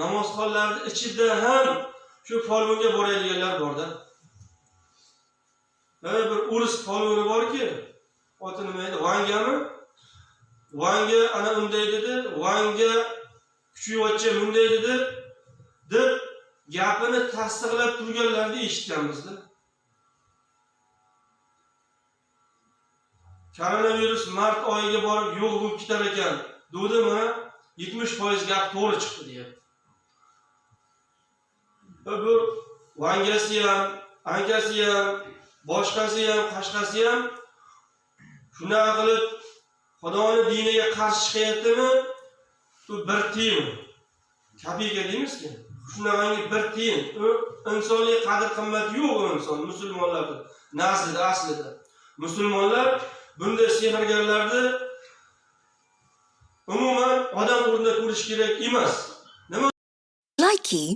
namozxonlarni ichida ham shu polvonga boradiganlar borda. Mana bir urus polvoni borki, oti nima edi? Vangami? Vanga ana unday dedi, Vanga kuchuvachcha bunday dedi, deb gapini tasdiqlab turganlarni eshitganmizda. Koronavirus mart oyiga borib yo'q bo'lib ketar ekan. Dudimi? 70% gap to'g'ri chiqdi deyapti. Va bu vangasi ham, ankasi ham, boshqasi ham, qashqasi ham shunaqa qilib Xudoni diniga qarshi chiqyaptimi Bu bir tiyin. Kopeyka deymizku shunaqangi bir tiyin. U insonlik qadr qimmati yo'q u inson musulmonlarni naslida aslida. Musulmonlar bunday sehrgarlarni umuman odam o'rnida ko'rish kerak emas. Likey